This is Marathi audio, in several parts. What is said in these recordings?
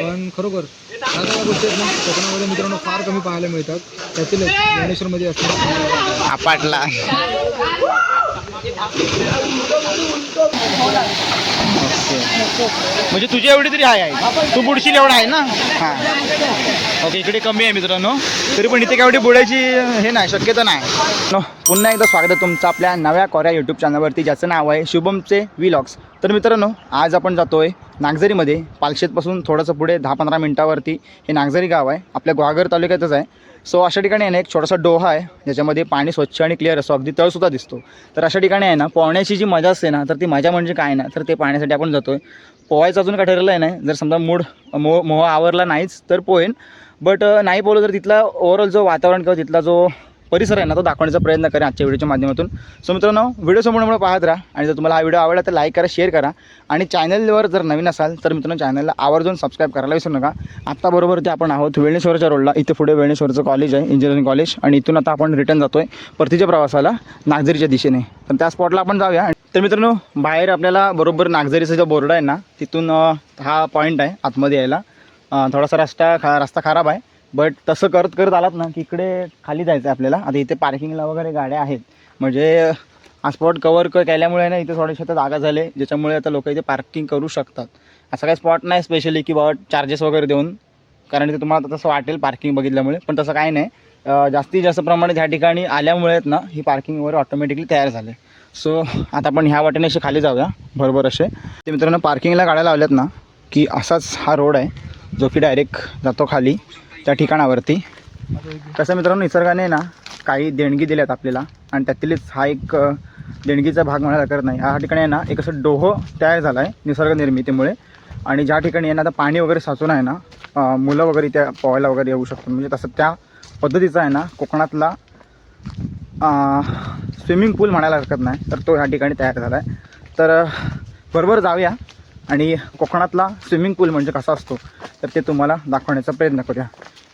पण खरोखर ह्या सगळ्या गोष्टी आहेत ना कोकणामध्ये मित्रांनो फार कमी पाहायला मिळतात. त्यातीलच ज्ञानेश्वरमध्ये असतात आपटला. म्हणजे तुझी एवढी तरी आहे आहे. तू बुडशील एवढा आहे ना? हां. ओके इकडे कमी आहे मित्रांनो. तरी पण इथे केवढी बुडायची हे नाही शक्यता नाही. नो, पुन्हा एकदा स्वागत आहे तुमचं आपल्या नव्या कोऱ्या यूट्यूब चॅनलवरती ज्याचं नाव आहे शुभमचे व्लॉग्स तर मित्रांनो आज आपण जातो आहे नागझरीमध्ये. पालशेतपासून थोडंसं पुढे दहा पंधरा मिनटावरती हे नागझरी गाव आहे. आपल्या गुहागर तालुक्यातच आहे. सो अशा ठिकाणी आहे ना एक छोटासा डोहा आहे ज्याच्यामध्ये पाणी स्वच्छ आणि क्लिअर असतो. अगदी तळसुद्धा दिसतो. तर अशा ठिकाणी आहे ना पोहण्याची जी मजा असते ना तर ती मजा म्हणजे काय ना तर ते पाहण्यासाठी आपण जातोय. पोहायचं अजून काय ठरलेलं आहे नाही जर समजा मूड मोह मोह आवरला नाहीच तर पोहेन. बट नाही पोहलं तर तिथला ओव्हरऑल जो वातावरण किंवा तिथला जो परिसर आहे ना तो दाखवण्याचा प्रयत्न करेन आजच्या व्हिडिओच्या माध्यमातून. सो मित्रांनो व्हिडिओ समोर पाहत राहा आणि जर तुम्हाला हा व्हिडिओ आवडला तर लाईक करा शेअर करा. आणि चॅनलवर जर नवीन असाल तर मित्रांनो चॅनलला आवर्जून सबस्क्राईब करायला विसरू नका. आत्ताबरोबर ते आपण आहोत वेळणेश्वरच्या रोडला इथे पुढे वेळणेश्वरचं कॉलेज आहे इंजिनिअरिंग कॉलेज आणि इथून आता आपण रिटर्न जातो आहे परतीच्या प्रवासाला नागझरीच्या दिशेने. तर त्या स्पॉटला आपण जाऊया. तर मित्रांनो बाहेर आपल्याला बरोबर नागझरीचा जो बोर्ड आहे ना तिथून हा पॉईंट आहे आतमध्ये यायला. थोडासा रस्ता खा रस्ता खराब आहे. बट तसं करत करत आलात ना की इकडे खाली जायचं आहे आपल्याला. आता इथे पार्किंगला वगैरे गाड्या आहेत. म्हणजे हा स्पॉट कवर क केल्यामुळे ना इथे थोडेसे आता जागा झाले ज्याच्यामुळे आता लोक इथे पार्किंग करू शकतात. असं काही स्पॉट नाही स्पेशली की बाबा चार्जेस वगैरे देऊन. कारण इथे तुम्हाला आता तसं वाटेल पार्किंग बघितल्यामुळे. पण तसं काही नाही. जास्तीत जास्त प्रमाणात ह्या ठिकाणी आल्यामुळे ना ही पार्किंग वगैरे ऑटोमॅटिकली तयार झाले. सो आता आपण ह्या वाटेने असे खाली जाऊया. बरोबर असे. ते मित्रांनो पार्किंगला गाड्या लावल्यात ना की असाच हा रोड आहे जो की डायरेक्ट जातो खाली. त्या ठिकाणावरती. कसं मित्रांनो निसर्गाने ना काही देणगी दिल्यात आपल्याला. आणि त्यातीलच हा एक देणगीचा भाग म्हणायला करत नाही. ह्या ठिकाणी आहे ना एक असं डोह तयार झाला आहे निसर्ग निर्मितीमुळे आणि ज्या ठिकाणी आहे ना आता पाणी वगैरे साचून आहे ना मुलं वगैरे त्या पोहायला वगैरे येऊ शकतात. म्हणजे तसं त्या पद्धतीचा आहे ना कोकणातला स्विमिंग पूल म्हणायला हरकत नाही. तर तो ह्या ठिकाणी तयार झाला आहे तर बरोबर जाऊया. आणि कोकणातला स्विमिंग पूल म्हणजे कसा असतो तर ते तुम्हाला दाखवण्याचा प्रयत्न करूया.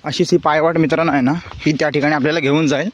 अशीच ही पायवाट मित्रांनो आहे ना ही त्या ठिकाणी आपल्याला घेऊन जाईल.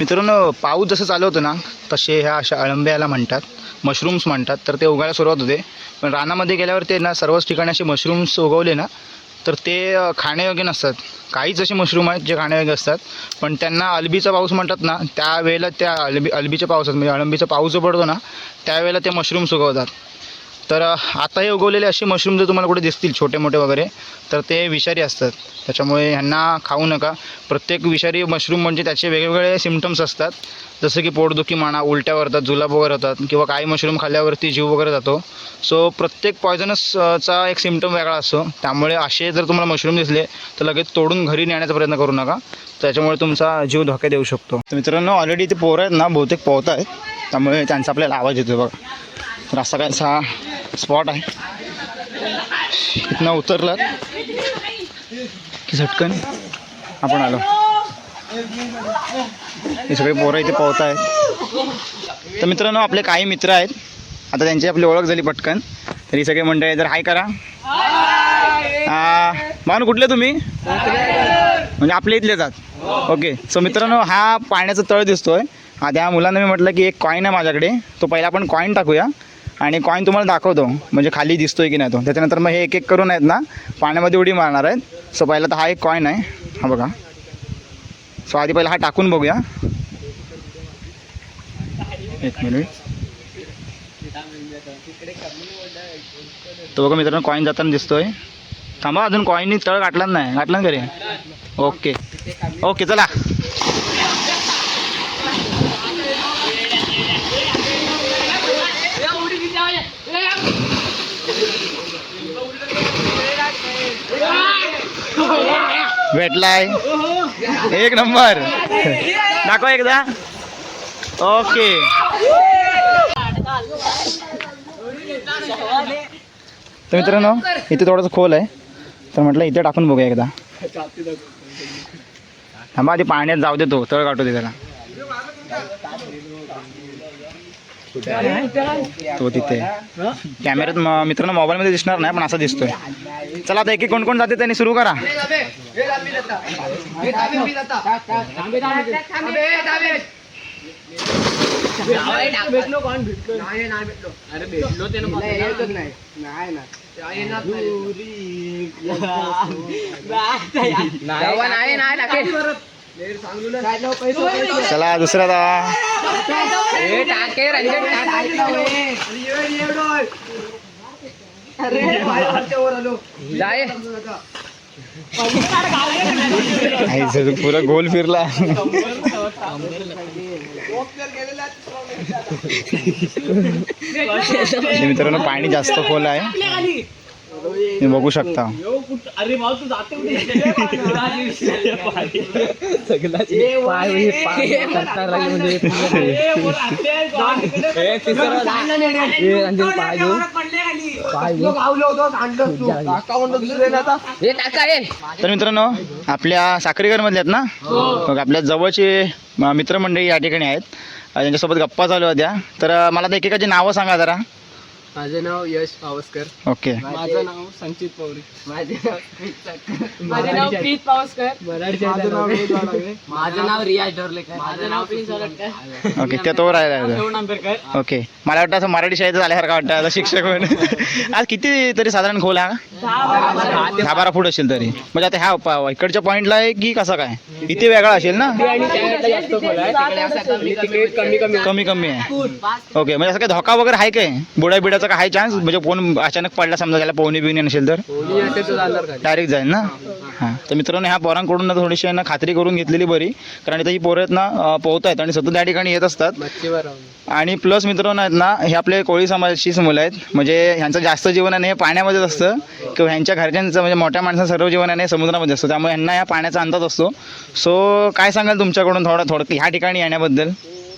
मित्रांनो पाऊस जसं चालू होतं ना तसे ह्या अशा अळंब्याला म्हणतात मशरूम्स म्हणतात. तर ते उगायला सुरुवात होते. पण रानामध्ये गेल्यावर ते ना सर्वच ठिकाणी असे मशरूम्स उगवले ना तर ते खाण्यायोग्य नसतात. काहीच असे मशरूम आहेत जे खाण्यायोग्य असतात. पण त्यांना अल्बीचा पाऊस म्हणतात ना त्यावेळेला त्या अलबी अल्बीच्या पावसात म्हणजे अळंबीचा पाऊस जो पडतो ना त्यावेळेला ते मशरूम्स उगवतात. तर आता हे उगवलेले असे मशरूम जर तुम्हाला कुठे दिसतील छोटे मोठे वगैरे तर ते विषारी असतात. त्याच्यामुळे ह्यांना खाऊ नका. प्रत्येक विषारी मशरूम म्हणजे त्याचे वेगवेगळे सिमटम्स असतात. जसं की पोटदुखी म्हणा उलट्या वरतात जुलाब वगैरे होतात किंवा काही मशरूम खाल्ल्यावरती जीव वगैरे जातो. सो प्रत्येक पॉयझनसचा एक सिमटम वेगळा असतो. त्यामुळे असे जर तुम्हाला मशरूम दिसले तर लगेच तोडून घरी नेण्याचा प्रयत्न करू नका. त्याच्यामुळे तुमचा जीव धोक्यात येऊ शकतो. तर मित्रांनो ऑलरेडी ते पोरं आहेत ना बहुतेक पोहत आहेत त्यामुळे त्यांचा आपल्याला आवाज येतो बघा. तर असा काय असा स्पॉट आहे. इथनं उतरलात की झटकन आपण आलो. हे सगळे पोरं इथे पोहत आहेत तर मित्रांनो आपले काही मित्र आहेत. आता त्यांची आपली ओळख झाली पटकन. तरी सगळे मंडळी जर हाय करा. मान कुठले तुम्ही? म्हणजे आपले इथले जात. ओके. सो मित्रांनो हा पाण्याचा तळ दिसतोय. हा त्या मुलांना मी म्हटलं की एक कॉईन आहे माझ्याकडे. तो पहिला आपण कॉईन टाकूया. आणि कॉईन तुम्हाला दाखवतो म्हणजे खाली दिसतोय की नाही तो. त्याच्यानंतर मग हे एक एक करून आहेत ना पाण्यामध्ये उडी मारणार आहेत. सो पहिला तर हा एक कॉईन आहे. हा बघा. सो आधी पहिला हा टाकून बघूया. एक मिनिट तो बघा मित्रांनो कॉईन जाताना दिसतोय. थांबा अजून कॉईननी तळ गाठला नाही. गाठला ना घरी. ओके ओके चला. भेटलाय एक नंबर. दाखव एकदा. ओके. तर मित्रांनो इथे थोडंसं खोल आहे. तर म्हटलं इथे टाकून बघूया एकदा. थांबा आधी पाण्यात जाऊ दे तो. तळ काढतो दे त्याला. तो तिथे. कॅमेऱ्यात मित्रांनो मोबाईलमध्ये दिसणार नाही पण असा दिसतोय. चला आता एक एक कोण कोण जाते त्यांनी सुरू करा. चला दुसरा पुरा गोल फिरला. मित्रांनो पाणी जास्त खोल आहे. तुम्ही बघू शकता. तर मित्रांनो आपल्या साखरेकर मधले आहेत ना? मग आपल्या जवळचे मित्रमंडळी या ठिकाणी आहेत. त्यांच्यासोबत गप्पा चालू होत्या तर मला एकेकाची नावं सांगा जरा. माझं नाव यश पावसकर. ओके. माझं नाव संचित पौरी. माझे नाव माझे नाव प्रीत पावसकर. माझं नाव माझं नाव रियाज ढोरलेकर माझं नाव प्रिन्स ओके त्या तो राहिला आंबेडकर. ओके. मला वाटतं असं मराठी शाळेत झाल्यासारखं वाटतं आता शिक्षक म्हणून. आज किती तरी साधारण खोल हा? दहा बारा फूट असेल तरी. म्हणजे आता ह्या प- इकडच्या पॉईंटला आहे की कसं काय? इथे वेगळा असेल ना? कमी कमी कमी कमी आहे. ओके. म्हणजे असं काही धोका वगैरे आहे काय? बुड्या बिड्याचा काय चान्स म्हणजे कोण अचानक पडला समजा त्याला पोहणी बिवणी नसेल तर? डायरेक्ट जाईल ना? हां. तर मित्रांनो ह्या पोरांकडून ना थोडीशी ना खात्री करून घेतलेली बरी. कारण इथं ही पोरं आहेत ना पोहत आहेत आणि सतत त्या ठिकाणी येत असतात. आणि प्लस मित्रांनो आहेत ना हे आपले कोळी समाजाचीच मुलं आहेत. म्हणजे ह्यांचं जास्त जीवन आहे हे पाण्यामध्येच असतं. किंवा ह्यांच्या घरच्यांचं म्हणजे मोठ्या माणसाचं सर्व जीवन आहे समुद्रामध्ये असतं. त्यामुळे ह्यांना या पाण्याचा अंदाज असतो. सो काय सांगाल तुमच्याकडून थोडं थोडं ह्या ठिकाणी येण्याबद्दल?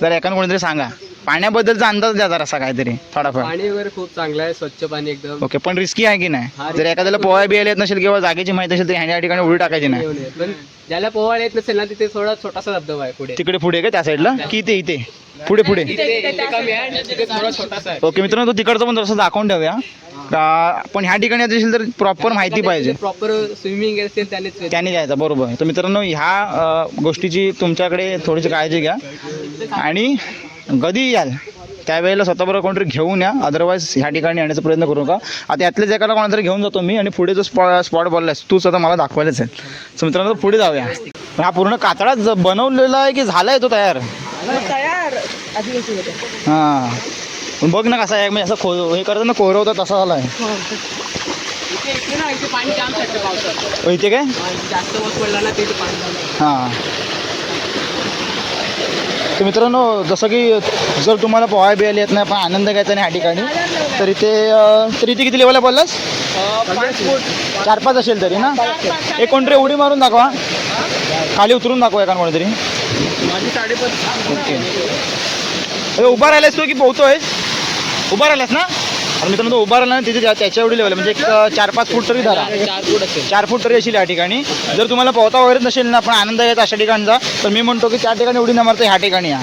जर एकानं कोणीतरी सांगा. पाण्याबद्दलचा अंदाज द्या जरा असा काहीतरी थोडाफार. पाणी वगैरे खूप चांगलं आहे स्वच्छ पाणी एकदम. ओके पण रिस्की आहे की नाही? जर एखाद्याला पोहाय बिहायला येत नसेल किंवा जागेची माहिती असेल तर ह्या ठिकाणी उडी टाकायची नाही. येऊन येत. पण ज्याला पोवायला येत नसेल ना तिथे थोडा छोटासा धबधबा आहे पुढे. तिकडे पुढे का? त्या साईडला की इथे इथे? पुढे पुढे. तिथे इथे कमी आहे आणि तिथे थोडा छोटासा आहे. ओके मित्रांनो तो तिकडचं पण जसं दाखवून ठेवूया. का पण ह्या ठिकाणी येत असेल तर प्रॉपर माहिती पाहिजे. प्रॉपर स्विमिंग असेल त्यानेच त्याने जायचं बरोबर. आहे तर मित्रांनो ह्या अ, गोष्टीची तुमच्याकडे थोडीशी काळजी घ्या. आणि कधी याल? त्यावेळेला स्वतःबरोबर कोणतरी घेऊन या. अदरवाईज ह्या ठिकाणी येण्याचा प्रयत्न करू नका. आता यातलेच एकाला कोणातरी घेऊन जातो मी आणि पुढे जो स्पॉ स्पॉट बोललास तूच आता मला दाखवायलाच आहे. सो मित्रांनो पुढे जाऊया. हा पूर्ण कातळा बनवलेला आहे की झाला आहे तो तयार? हां पण बघ ना कसा आहे. म्हणजे असं खो हे करतं ना कोरवतं तसा झाला आहे इथे काय? हां. तर मित्रांनो जसं की जर तुम्हाला पोहाय बिहायला येत नाही पण आनंद घ्यायचा नाही ह्या ठिकाणी तर इथे तरी तर इथे किती लेवलला बोललास? चार पाच असेल तरी ना? एक कोणतरी उडी मारून दाखवा. खाली उतरून दाखवा एका कोणीतरी. ओके. अरे उभा राहिलास तू की पोहतोय? उभा राहिलास ना? अरे मित्रांनो तो उभा राहिला ना तिथे त्या- त्याच्या एवढी लेवल म्हणजे एक चार पाच फूट तरी धरा. चार फूट असेल. चार फूट तरी असेल या ठिकाणी. जर तुम्हाला पोहता वगैरे नसेल ना पण आनंद घ्यायचा अशा ठिकाणचा तर मी म्हणतो की त्या ठिकाणी उडी न मारता ह्या ठिकाणी या.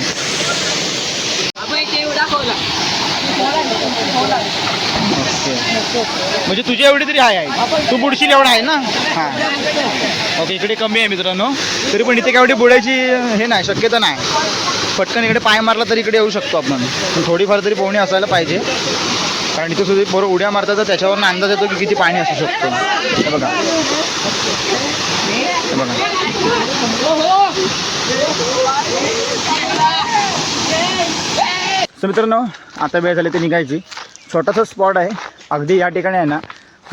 म्हणजे तुझी एवढी तरी आहे आहे तू बुडशील एवढा आहे ना? हां. ओके इकडे कमी आहे मित्रांनो. तरी पण इथे काय एवढी बुडायची हे नाही शक्यता नाही. पटकन इकडे पाय मारला तरी इकडे येऊ शकतो आपण. पण थोडीफार तरी पोहणी असायला पाहिजे. कारण इथे सुद्धा बरोबर उड्या मारतात तर त्याच्यावरून अंदाज येतो की किती पाणी असू शकतो. हे बघा. बघा. तर मित्रांनो आता वेळ झाली ते निघायची. छोटासा स्पॉट आहे. अगदी या ठिकाणी आहे ना.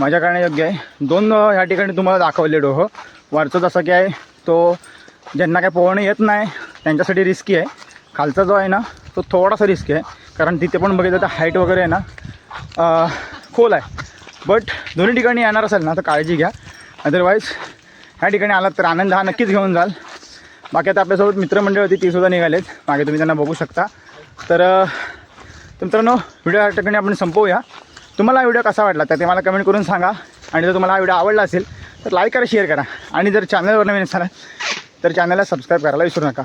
माझ्या करण्यायोग्य आहे. दोन ह्या ठिकाणी तुम्हाला दाखवले डोह. वरचं जसं की आहे तो ज्यांना काय पोहणं येत नाही त्यांच्यासाठी रिस्की आहे. खालचा जो आहे ना तो थोडासा रिस्की आहे. कारण तिथे पण बघितलं तर हाईट वगैरे आहे ना खोल आहे. बट दोन्ही ठिकाणी येणार असेल ना तर काळजी घ्या. अदरवाईज ह्या ठिकाणी आलात तर आनंद हा नक्कीच घेऊन जाल. बाकी आता आपल्यासोबत मित्रमंडळ होती तीसुद्धा निघालेत. मागे तुम्ही त्यांना बघू शकता. तर मित्रांनो व्हिडिओ या ठिकाणी आपण संपवूया. तुम्हाला हा व्हिडिओ कसा वाटला तर ते मला कमेंट करून सांगा. आणि जर तुम्हाला हा व्हिडिओ आवडला असेल तर लाईक करा शेअर करा. आणि जर चॅनलवर नवीन असाल तर चॅनलला सबस्क्राईब करायला विसरू नका.